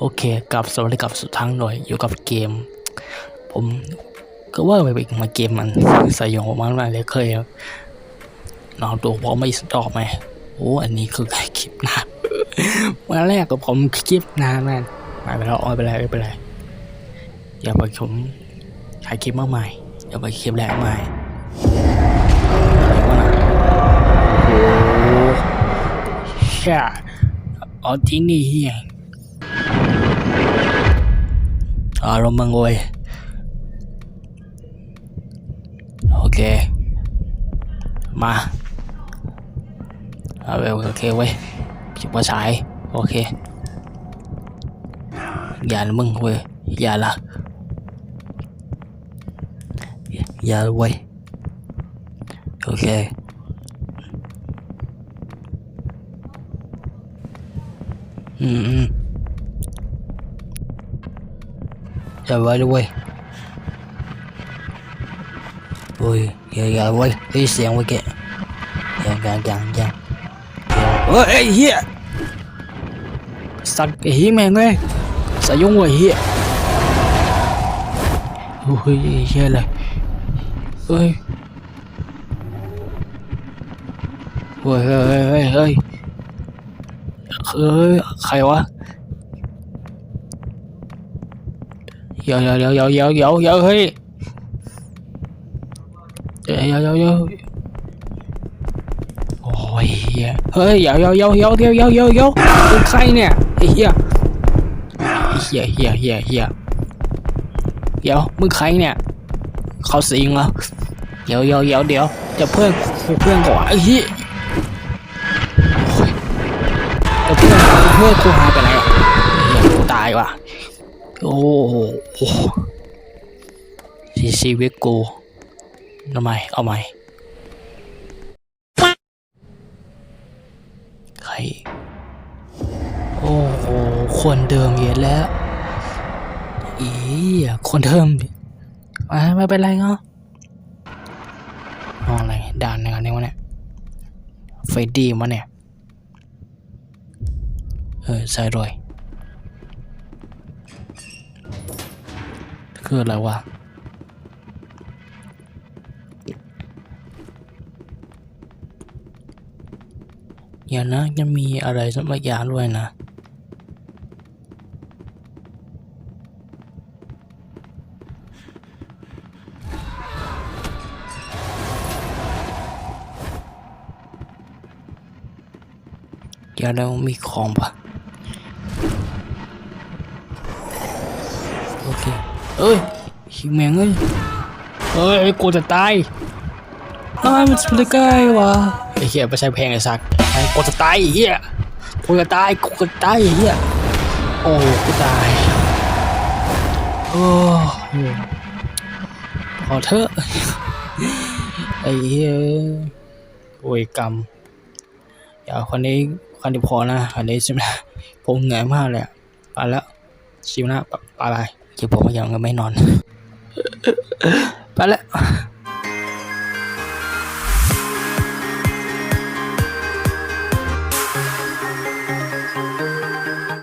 โอเคกับสวัสดีกับสุดทั้งหน่อยอยู่กับเกม ผมก็ว่าไปอีกมาเกมมันสยองมากเลยเคยนอนตัวเพราะไม่สตอกไหมโอ้อันนี้คือคลิปนานวันแรกกับผมคลิปนานแม่ไม่เป็นไรอ้อยไปเลยไม่เป็นไรอย่าไปชมถ่ายคลิปมากม่อย่าไปคลิปแรกมากอะไรวะนะโอ้ใช่อ๋อที่นี่เฮีย Araw mang oy. Okay. Ma. À, ok ok quay Chụp qua xài Ok Dạ là mừng quay Dạ là Dạ là quay Ok Ừ ừ Yeah, right away. Boy, yeah, yeah, wait. He's saying we get. Yeah, gang, gang, gang. Oh, hey, here! Săn cái hí mẹ nghe Sử dụng người hiện Ui, xe này Ui Ui, ơi, ơi, ơi Ui, hay quá เดี๋ยวเดี๋ยวเดี๋ยวเดี๋ยวเดี๋ยวเดี๋ยวเดี๋ยวเฮ้ยเดี๋ยวเดี๋ยวเดี๋ยวเดี๋ยวโอ้ยเหี้ยเฮ้ยเดี๋ยวเดี๋ยวเดี๋ยวเดี๋ยวเดี๋ยวเดี๋ยวเดี๋ยวเดี๋ยวเป็นใครเนี่ยไอ้เหี้ยเหี้ยเหี้ยเหี้ยเหี้ยเดี๋ยวมึงใครเนี่ยเขาสิงเหรอเดี๋ยวเดี๋ยวเดี๋ยวเดี๋ยวจะเพื่อนเพื่อนก่อนไอ้เหี้ยจะเพื่อนเพื่อนกูหายไปไหนอะเหี้ยกูตายว่ะ โอ้โหชีชีวิตกูทำไมเอาใหม่ใครโอ้โหคนเดิมเย็นแล้วอีคนเดิมอะไม่เป็นไรเนาะมองอะไรด่านอะไรวะเนี่ยเฟดดี้มาเนี่ย เออใส่รอย คืออะไรวะอย่านะยังมีอะไรสักอย่างด้วยนะเดี๋ยวเรามีของปะโอ เอ้ยหิวแมงเอ้ยเอ้ยกูจะตายทำไมมันสุดใกล้วะไอ้เหี้ยไม่ใช่แพงไอ้สักไอ้กูจะตายไอ้เหี้ยกูจะตายกูจะตายไอ้เหี้ยโอ้กูตายโอ้ขอเถอะไอ้เหี้ยโอ้ยกรรมอย่าคนนี้คนนี้พอนะคนนี้ใช่ไหมผมเหนื่อยมากเลยอะไปแล้วชิวนะไปไป ยวผมยังไม่นอน ไปแล้ว